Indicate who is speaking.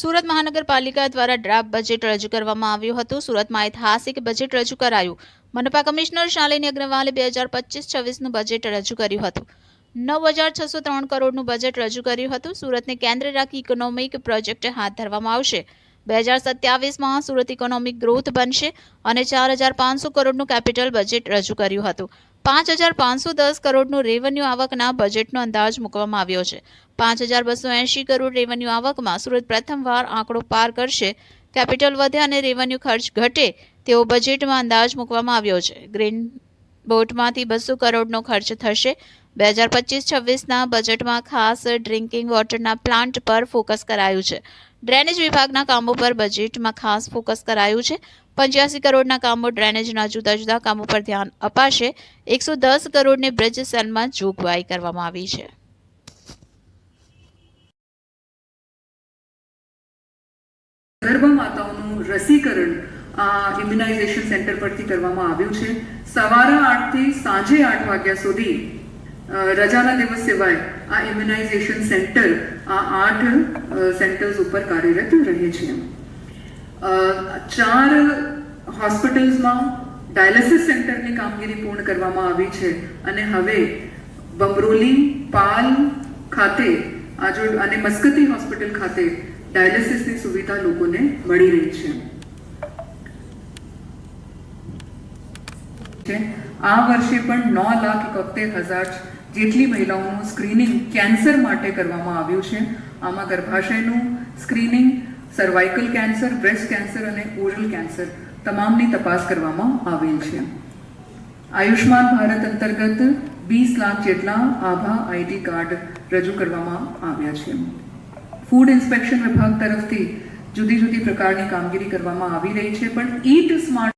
Speaker 1: સુરત મહાનગરપાલિકા દ્વારા draft budget રજૂ કરવામાં આવ્યું હતું. સુરતમાં ઐતિહાસિક બજેટ રજૂ કરાયું. મનપા કમિશનર શાલિની અગ્રવાલે બે હજાર પચીસ છવ્વીસનું બજેટ રજૂ કર્યું હતું. નવ હજાર છસો ત્રણ કરોડનું બજેટ રજૂ કર્યું હતું. સુરતને કેન્દ્ર રાખી ઇકોનોમિક પ્રોજેક્ટ હાથ ધરવામાં આવશે. બે હજાર સત્યાવીસમાં સુરત ઇકોનોમિક ગ્રોથ બનશે અને ચાર હજાર પાંચસો કરોડનું કેપિટલ બજેટ રજૂ કર્યું હતું. પાંચ હજાર પાંચસો દસ કરોડનું રેવન્યુ આવકના બજેટનો અંદાજ મૂકવામાં આવ્યો છે. પાંચ હજાર બસો એંશી કરોડ રેવન્યુ આવકમાં સુરત પ્રથમવાર આંકડો પાર કરશે. કેપિટલ વધે અને રેવન્યુ ખર્ચ ઘટે તેવો બજેટમાં અંદાજ મૂકવામાં આવ્યો છે. ગ્રીન બોટમાંથી બસો કરોડનો ખર્ચ થશે. બે હજાર પચીસ છવ્વીસના બજેટમાં ખાસ ડ્રિંકિંગ વોટરના પ્લાન્ટ પર ફોકસ કરાયું છે. ડ્રેનેજ વિભાગના કામો પર બજેટમાં ખાસ ફોકસ કરાયું છે. પંચ્યાસી કરોડના કામો ડ્રેનેજના જુદા જુદા કામો પર ધ્યાન અપાશે. એકસો દસ કરોડની બ્રિજ સેલમાં જોગવાઈ કરવામાં આવી છે.
Speaker 2: ગર્ભ માતાઓનું રસીકરણ ઇમ્યુનાઇઝેશન સેન્ટર પરથી કરવામાં આવ્યું છે. સવારે આઠથી સાંજે આઠ વાગ્યા સુધી રજાના દિવસ સિવાય આ ઇમ્યુનાઇઝેશન સેન્ટર આ આઠ સેન્ટર્સ ઉપર કાર્યરત રહે છે. ચાર હોસ્પિટલ્સમાં ડાયાલિસિસ સેન્ટરની કામગીરી પૂર્ણ કરવામાં આવી છે અને હવે બમરોલી, પાલ ખાતે, આજુ, અને મસ્કતી હોસ્પિટલ ખાતે ડાયાલિસિસની સુવિધા લોકોને મળી રહી છે. આ વર્ષે પણ નવ લાખ એકોતેર હજાર જેટલી મહિલાઓનું સ્ક્રીનિંગ કેન્સર માટે કરવામાં આવ્યું છે, આમાં ગર્ભાશયનું screening cervical cancer breast cancer અને ઓરલ કેન્સર તમામની તપાસ કરવામાં આવેલ છે. આયુષ્માન ભારત અંતર્ગત વીસ લાખ જેટલા આભા આઈડી કાર્ડ રજૂ કરવામાં આવ્યા છે. ફૂડ ઇન્સ્પેક્શન વિભાગ તરફથી જુદી જુદી પ્રકારની કામગીરી કરવામાં આવી રહી છે, પણ ઈટ સ્માર્ટ